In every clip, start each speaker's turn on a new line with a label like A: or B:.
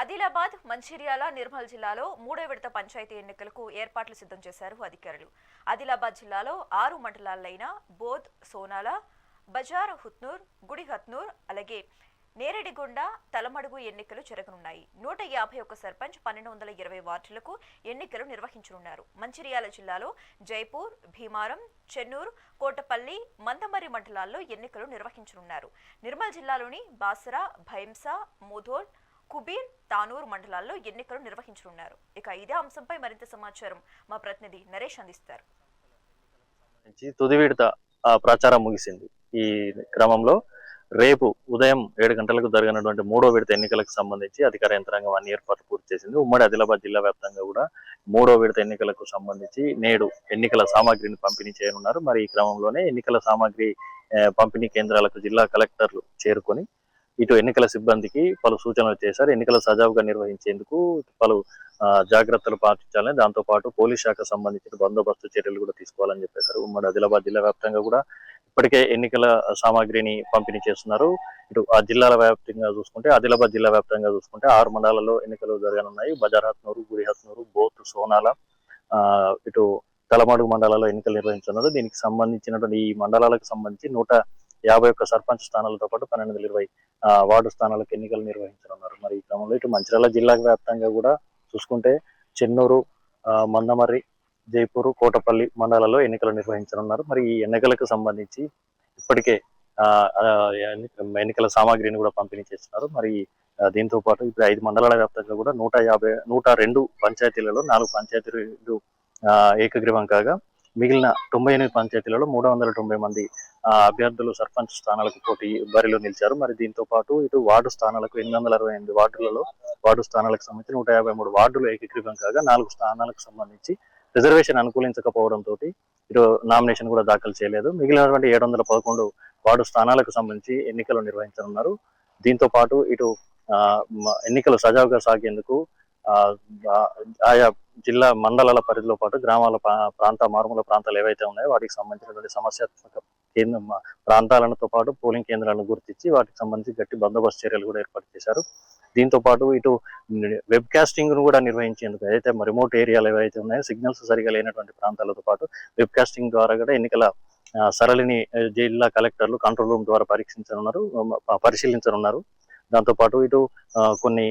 A: ఆదిలాబాద్ మంచిర్యాల నిర్మల్ జిల్లాలో మూడో విడత పంచాయతీ ఎన్నికలకు ఏర్పాట్లు సిద్ధం చేశారు అధికారులు. ఆదిలాబాద్ జిల్లాలో ఆరు మండలాలైన బోధ్ సోనాల బజార్ హుత్నూర్ గుడి హత్నూర్ అలాగే నేరేడిగొండ తలమడుగు ఎన్నికలు జరగనున్నాయి. నూట యాభై ఒక్క సర్పంచ్ పన్నెండు వందల ఇరవై వార్డులకు ఎన్నికలు నిర్వహించనున్నారు. మంచిర్యాల జిల్లాలో జైపూర్ భీమారం చెన్నూరు కోటపల్లి మందమరి మండలాల్లో ఎన్నికలు నిర్వహించనున్నారు. నిర్మల్ జిల్లాలోని బాసరా భైంసా ముధోల్ కుబీర్ తానూర్ మండలాల్లో ఎన్నికలు నిర్వహించనున్నారు. ఇక ఇదే అంశంపై మరింత సమాచారం మా ప్రతినిధి నరేష్ అందిస్తారు.
B: తుది విడత ప్రచారం ముగిసింది. ఈ క్రమంలో రేపు ఉదయం ఏడు గంటలకు జరగనటువంటి మూడో విడత ఎన్నికలకు సంబంధించి అధికార యంత్రాంగం అన్ని ఏర్పాట్లు పూర్తి చేసింది. ఉమ్మడి ఆదిలాబాద్ జిల్లా వ్యాప్తంగా కూడా మూడో విడత ఎన్నికలకు సంబంధించి నేడు ఎన్నికల సామాగ్రిని పంపిణీ చేయనున్నారు. మరి ఈ క్రమంలోనే ఎన్నికల సామాగ్రి పంపిణీ కేంద్రాలకు జిల్లా కలెక్టర్లు చేరుకొని ఇటు ఎన్నికల సిబ్బందికి పలు సూచనలు చేశారు. ఎన్నికలు సజావుగా నిర్వహించేందుకు పలు జాగ్రత్తలు పాటించాలని దాంతో పాటు పోలీస్ శాఖ సంబంధించిన బందోబస్తు చర్యలు కూడా తీసుకోవాలని చెప్పేశారు. ఉమ్మడి ఆదిలాబాద్ జిల్లా వ్యాప్తంగా కూడా ఇప్పటికే ఎన్నికల సామాగ్రిని పంపిణీ చేస్తున్నారు. ఇటు ఆ జిల్లాల వ్యాప్తంగా చూసుకుంటే ఆదిలాబాద్ జిల్లా వ్యాప్తంగా చూసుకుంటే ఆరు మండలాల్లో ఎన్నికలు జరగనున్నాయి. బజార్ హత్నూరు హత్నూరు బోత్ సోనాల ఇటు తలమడుగు మండలాల్లో ఎన్నికలు నిర్వహించున్నారు దీనికి సంబంధించినటువంటి ఈ మండలాలకు సంబంధించి నూట యాభై ఒక్క సర్పంచ్ స్థానాలతో పాటు పన్నెండు వందల ఇరవై ఆ, వార్డు స్థానాలకు ఎన్నికలు నిర్వహించనున్నారు. మరి ఈ క్రమంలో ఇటు మంచిర్యాల జిల్లా వ్యాప్తంగా కూడా చూసుకుంటే చెన్నూరు మందమర్రి జైపూర్ కోటపల్లి మండలాల్లో ఎన్నికలు నిర్వహించనున్నారు. మరి ఈ ఎన్నికలకు సంబంధించి ఇప్పటికే ఎన్నికల సామాగ్రిని కూడా పంపిణీ చేస్తున్నారు. మరి దీంతో పాటు ఇప్పుడు ఐదు మండలాల వ్యాప్తంగా కూడా నూట యాభై నూట రెండు పంచాయతీలలో నాలుగు పంచాయతీలు ఏకగ్రీవం కాగా మిగిలిన తొంభై ఎనిమిది పంచాయతీలలో మూడు వందల తొంభై మంది అభ్యర్థులు సర్పంచ్ స్థానాలకు పోటీ బరిలో నిలిచారు. మరి దీంతో పాటు ఇటు వార్డు స్థానాలకు ఎనిమిది వందల అరవై ఎనిమిది వార్డులలో వార్డు స్థానాలకు సంబంధించి నూట యాభై మూడు వార్డులు ఏకీకృతం కాగా నాలుగు స్థానాలకు సంబంధించి రిజర్వేషన్ అనుకూలించకపోవడంతో ఇటు నామినేషన్ కూడా దాఖలు చేయలేదు. మిగిలినటువంటి ఏడు వందల పదకొండు వార్డు స్థానాలకు సంబంధించి ఎన్నికలు నిర్వహించనున్నారు. దీంతో పాటు ఇటు ఎన్నికలు సజావుగా సాగేందుకు ఆయా జిల్లా మండలాల పరిధిలో పాటు గ్రామాల ప్రా- ప్రాంత మారుమూల ప్రాంతాలు ఏవైతే ఉన్నాయో వాటికి సంబంధించినటువంటి సమస్యాత్మక కేంద్ర ప్రాంతాలతో పాటు పోలింగ్ కేంద్రాలను గుర్తించి వాటికి సంబంధించి గట్టి బందోబస్తు చర్యలు కూడా ఏర్పాటు చేశారు. దీంతో పాటు ఇటు వెబ్ కాస్టింగ్ను కూడా నిర్వహించేందుకు ఏదైతే రిమోట్ ఏరియాలు ఏవైతే ఉన్నాయో సిగ్నల్స్ సరిగా లేనటువంటి ప్రాంతాలతో పాటు వెబ్ కాస్టింగ్ ద్వారా కూడా ఎన్నికల సరళిని జిల్లా కలెక్టర్లు కంట్రోల్ రూమ్ ద్వారా పరీక్షించనున్నారు పరిశీలించనున్నారు. దాంతోపాటు ఇటు కొన్ని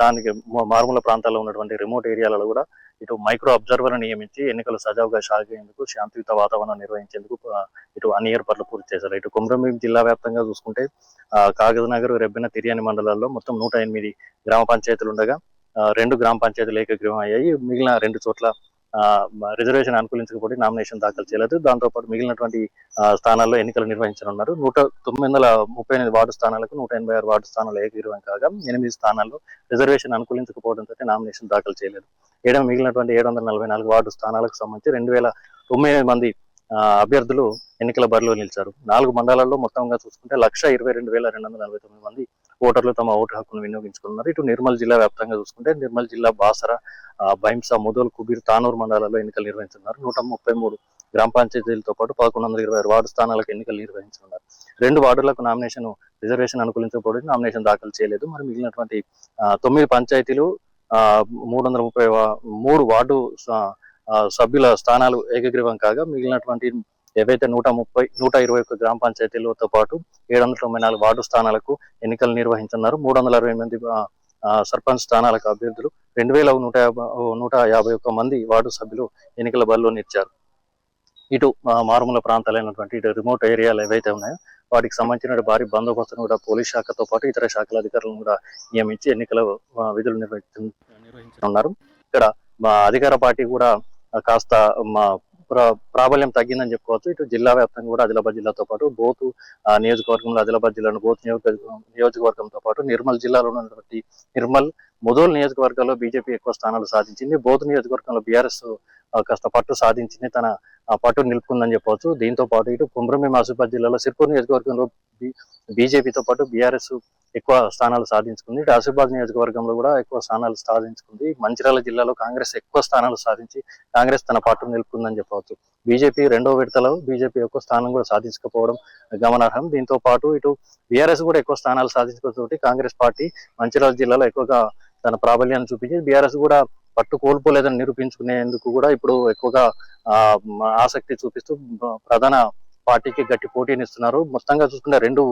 B: దానికి మారుమూల ప్రాంతాల్లో ఉన్నటువంటి రిమోట్ ఏరియాలలో కూడా ఇటు మైక్రో అబ్జర్వర్ నియమించి ఎన్నికలు సజావుగా సాగేందుకు శాంతియుత వాతావరణం నిర్వహించేందుకు ఇటు అన్ని ఏర్పాట్లు పూర్తి చేశారు. ఇటు కుమ్రంభీం జిల్లా వ్యాప్తంగా చూసుకుంటే కాగజనగర్ కాగజ్నగర్ రెబ్బెన తిరియాని మండలాల్లో మొత్తం నూట ఎనిమిది గ్రామ పంచాయతీలు ఉండగా రెండు గ్రామ పంచాయతీలు ఏకగ్రీవం అయ్యాయి. మిగిలిన రెండు చోట్ల రిజర్వేషన్ అనుకూలించకపోతే నామినేషన్ దాఖలు చేయలేదు. దాంతోపాటు మిగిలినటువంటి స్థానాల్లో ఎన్నికలు నిర్వహించనున్నారు. నూట తొమ్మిది వందల ముప్పై ఎనిమిది వార్డు స్థానాలకు నూట ఎనభై ఆరు వార్డు స్థానాలు ఏకగ్రీవం కాగా ఎనిమిది స్థానాల్లో రిజర్వేషన్ అనుకూలించకపోవడంతో నామినేషన్ దాఖలు చేయలేదు. ఏడు మిగిలినటువంటి ఏడు వందల నలభై నాలుగు వార్డు స్థానాలకు సంబంధించి రెండు వేల తొమ్మిది మంది అభ్యర్థులు ఎన్నికల బరిలో నిలిచారు. నాలుగు మండలాల్లో మొత్తంగా చూసుకుంటే లక్ష ఇరవై రెండు వేల రెండు వందల నలభై తొమ్మిది మంది ఓటర్లు తమ ఓటు హక్కును వినియోగించుకున్నారు ఇటు నిర్మల్ జిల్లా వ్యాప్తంగా చూసుకుంటే నిర్మల్ జిల్లా బాసర ఆ, ముదోల్ కుబీర్ తానూరు మండలాల్లో ఎన్నికలు నిర్వహించున్నారు నూట ముప్పై మూడు గ్రామ పంచాయతీలతో పాటు పదకొండు వందల ఇరవై ఆరు వార్డు స్థానాలకు ఎన్నికలు నిర్వహించనున్నారు. రెండు వార్డులకు నామినేషన్ రిజర్వేషన్ అనుకూలించకపోవడం నామినేషన్ దాఖలు చేయలేదు. మరి మిగిలినటువంటి తొమ్మిది పంచాయతీలు ఆ, మూడు వందల ముప్పై మూడు వార్డు సభ్యుల స్థానాలు ఏకగ్రీవం కాగా మిగిలినటువంటి ఏవైతే నూట ముప్పై నూట ఇరవై ఒక్క గ్రామ పంచాయతీలతో పాటు ఏడు వందల తొంభై నాలుగు వార్డు స్థానాలకు ఎన్నికలు నిర్వహించున్నారు మూడు వందల అరవై మంది సర్పంచ్ స్థానాలకు అభ్యర్థులు రెండు వేల నూట యాభై నూట యాభై ఒక్క మంది వార్డు సభ్యులు ఎన్నికల బరిలో నిలిచారు. ఇటు మారుమూల ప్రాంతాలైనటువంటి ఇటు రిమోట్ ఏరియాలు ఏవైతే ఉన్నాయో వాటికి సంబంధించిన భారీ బందోబస్తును కూడా పోలీస్ శాఖతో పాటు ఇతర శాఖల అధికారులను కూడా నియమించి ఎన్నికల విధులు నిర్వహించ ఇక్కడ అధికార పార్టీ కూడా కాస్త మా ప్రాబల్యం తగ్గిందని చెప్పుకోవచ్చు. ఇటు జిల్లా వ్యాప్తంగా కూడా ఆదిలాబాద్ జిల్లాతో పాటు బోతు నియోజకవర్గంలో ఆదిలాబాద్ జిల్లాను బోతు నియోజకవర్గం నియోజకవర్గంతో పాటు నిర్మల్ జిల్లాలో ఉన్నటువంటి నిర్మల్ ముదోల్ నియోజకవర్గంలో బీజేపీ ఎక్కువ స్థానాలు సాధించింది. బోత్ నియోజకవర్గంలో బీఆర్ఎస్ కాస్త పట్టు సాధించింది. తన పట్టు నిలుపుకుందని చెప్పవచ్చు. దీంతో పాటు ఇటు కుమ్రమేం ఆసిఫాబాద్ జిల్లాలో సిర్పూర్ నియోజకవర్గంలో బీజేపీతో పాటు బీఆర్ఎస్ ఎక్కువ స్థానాలు సాధించుకుంది. ఇటు ఆసిఫాబాద్ నియోజకవర్గంలో కూడా ఎక్కువ స్థానాలు సాధించుకుంది. మంచిర్యాల జిల్లాలో కాంగ్రెస్ ఎక్కువ స్థానాలు సాధించి కాంగ్రెస్ తన పట్టు నిలుపుకుందని చెప్పవచ్చు. బీజేపీ రెండో విడతలో బీజేపీ ఎక్కువ స్థానం కూడా సాధించకపోవడం గమనార్హం. దీంతో పాటు ఇటు బీఆర్ఎస్ కూడా ఎక్కువ స్థానాలు సాధించడంతో కాంగ్రెస్ పార్టీ మంచిర్యాల జిల్లాలో ఎక్కువగా తన ప్రాబల్యాన్ని చూపించి బీఆర్ఎస్ కూడా పట్టు కోల్పోలేదని నిరూపించుకునేందుకు కూడా ఇప్పుడు ఎక్కువగా ఆసక్తి చూపిస్తూ ప్రధాన పార్టీకి గట్టి పోటీని ఇస్తున్నారు. మొత్తంగా చూసుకుంటే రెండు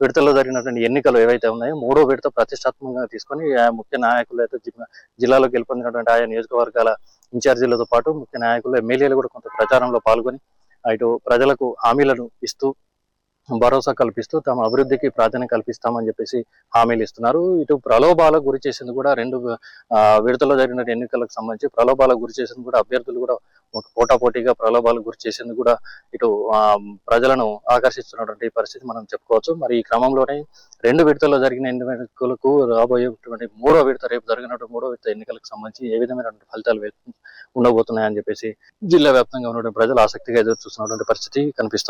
B: విడతల్లో జరిగినటువంటి ఎన్నికలు ఏవైతే ఉన్నాయో మూడో విడత ప్రతిష్టాత్మకంగా తీసుకొని ముఖ్య నాయకులు అయితే జిల్లాలో గెలుపొందినటువంటి ఆయా నియోజకవర్గాల ఇన్ఛార్జీలతో పాటు ముఖ్య నాయకులు ఎమ్మెల్యేలు కూడా కొంత ప్రచారంలో పాల్గొని ఇటు ప్రజలకు హామీలను ఇస్తూ భరోసా కల్పిస్తూ తమ అభివృద్ధికి ప్రాధాన్యత కల్పిస్తామని చెప్పేసి హామీలు ఇస్తున్నారు. ఇటు ప్రలోభాలకు గురి చేసింది కూడా రెండు విడతలో జరిగిన ఎన్నికలకు సంబంధించి ప్రలోభాలకు గురి చేసింది కూడా అభ్యర్థులు కూడా ఒక పోటాపోటీగా ప్రలోభాలకు గురి చేసింది కూడా ఇటు ప్రజలను ఆకర్షిస్తున్నటువంటి పరిస్థితి మనం చెప్పుకోవచ్చు. మరి ఈ క్రమంలోనే రెండు విడతల్లో జరిగిన ఎన్నికలకు రాబోయేటువంటి మూడో విడత రేపు జరిగినటువంటి మూడో విడత ఎన్నికలకు సంబంధించి ఏ విధమైనటువంటి ఫలితాలు ఉండబోతున్నాయని చెప్పేసి జిల్లా వ్యాప్తంగా ఉన్నటువంటి ప్రజలు ఆసక్తిగా ఎదురు చూస్తున్నటువంటి పరిస్థితి కనిపిస్తోంది